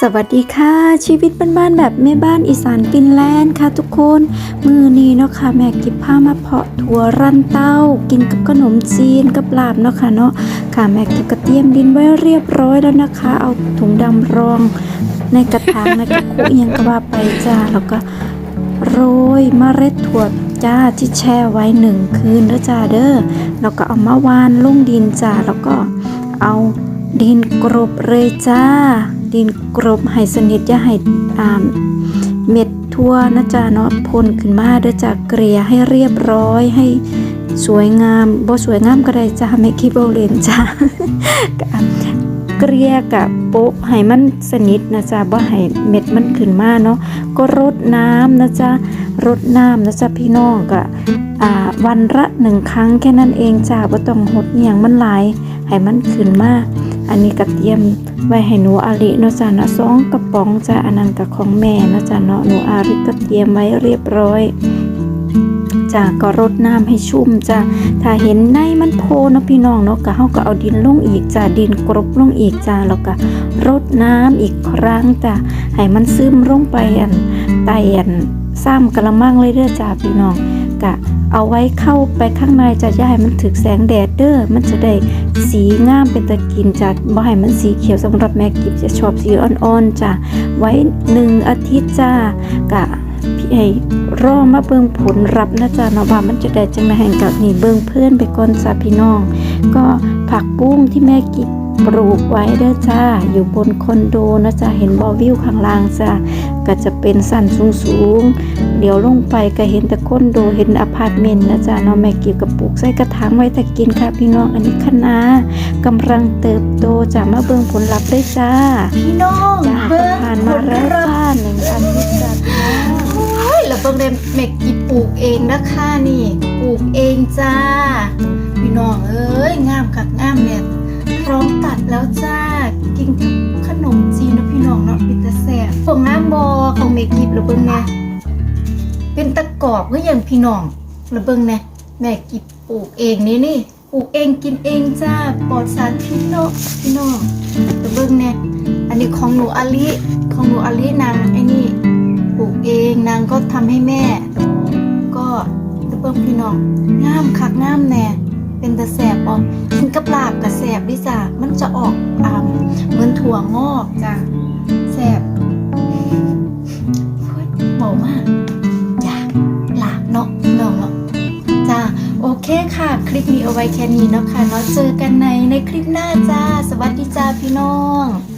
สวัสดีค่ะชีวิตบ้านๆแบบแม่บ้านอีสานฟินแลนด์ค่ะทุกคน มือนี้เนาะค่ะแม่กิบผ้ามาเพาะถั่วรันเต้า กินกับขนมจีนกับลาบเนาะค่ะเนาะค่ะแม่กิบกระเทียมดินไว้เรียบร้อยแล้วนะคะ เอาถุงดำรอง ในกระถางในกระคุเอียงก็ว่าไปจ้าแล้วก็โรยมเมล็ดถั่วจ้าที่แช่ไว้หนึ่งคืนเด้อจ้าเด้อแล้วก็เอามาวานลุ่งดินจ้าแล้วก็เอาดินกรบเลยจ้า ดินกรบให้สนิทอย่าให้อ่าเม็ดทั่วนะจ๊ะเนาะพ่นขึ้นมาเด้อจ้าเกลี่ยให้เรียบร้อยให้สวยงามบ่สวยงามก็ได้จ้าไม่คิดบ่เล่นจ้าเกลี่ยกับโป๊ะให้มันสนิทนะจ๊ะบ่ให้เม็ดมันขึ้นมาเนาะก็รดน้ำนะจ๊ะรดน้ำนะจ๊ะพี่น้องก็วันละหนึ่งครั้งแค่นั้นเองจ้าบ่ต้องหดอหย่างมันหลายให้มันขึ้นมา อันนี้ก็เตรียมไว้ให้หนูอาลิเนาะจ้ะเนาะสองกระป๋องจ้ะอันนั้นก็ของแม่นะจ๊ะเนาะหนูอาลิก็เตรียมไว้เรียบร้อยจ้าก็รดน้ำให้ชุ่มจ้ะถ้าเห็นในมันโพเนาะพี่น้องเนาะก็เฮาก็เอาดินลงอีกจ้ะดินกรบลงอีกจ้ะแล้วก็รดน้ำอีกครั้งจ้ะให้มันซึมลงไปอันไตอันซ้ำกระมังเลยเด้อจ้ะพี่น้อง กะเอาไว้เข้าไปข้างในจะอย่าให้มันถึกแสงแดดเด้อมันจะได้สีงามเป็นตะกินจ้ะบ่ให้มันสีเขียวสำหรับแม่กิบจะชอบสีอ่อนๆจ้ะไว้หนึ่งอาทิตย์จ้ากะพี่ไอ้รอมาเบิ่งผลรับนะจ๊ะเนาะว่ามันจะได้จังได๋แห่งกับนี่เบิ่งเพื่อนไปก่อนจ้ะพี่น้อง ก็ผักบุ้งที่แม่กิบปลูกไว้เด้อจ้า อยู่บนคอนโดนะจ๊ะเห็นบอวิวข้างล่างจ้ะ ก็จะเป็นสันสูงๆเดี๋ยวลงไปก็เห็นแต่คอนโดเห็นอพาร์ตเมนต์นะจ๊ะเนาะแม่กิบก็ปลูกใส่กระถางไว้แต่กินค่ะพี่น้องอันนี้คะน้ากำลังเติบโตจ้ะมาเบิ่งผลลัพธ์ได้จ้าพี่น้องจ้าเบิ่งผ่านมาแล้วจ้าหนึ่งอาทิตย์จ้ะพี่น้องโอ้ยแล้วเบิ่งได้แม่กิปลูกเองนะคะนี่ปลูกเองจ้า ของแม่กิบแล้วเบิ่งแน่เป็นตะกรอบก็อย่างพี่น้องแล้วเบิ่งแน่แม่กิบปลูกเองนี่นี่ปลูกเองกินเองจ้าปลอดสารพิษเนาะพี่น้องแล้วเบิ่งแน่อันนี้ของหนูอาลิของหนูอาลินางไอ้นี่ปลูกเองนางก็ทำให้แม่ ก็เพิ่มพี่น้องงามคักงามแน่เป็นตะแสบปอมกินกับลาบกับแสบดิจ้ะมันจะออกอ่าเหมือนถั่วงอกจ้ะ ค่ะ คลิปนี้เอาไว้แค่นี้เนาะค่ะเนาะเจอกันในในคลิปหน้าจ้า สวัสดีจ้าพี่น้อง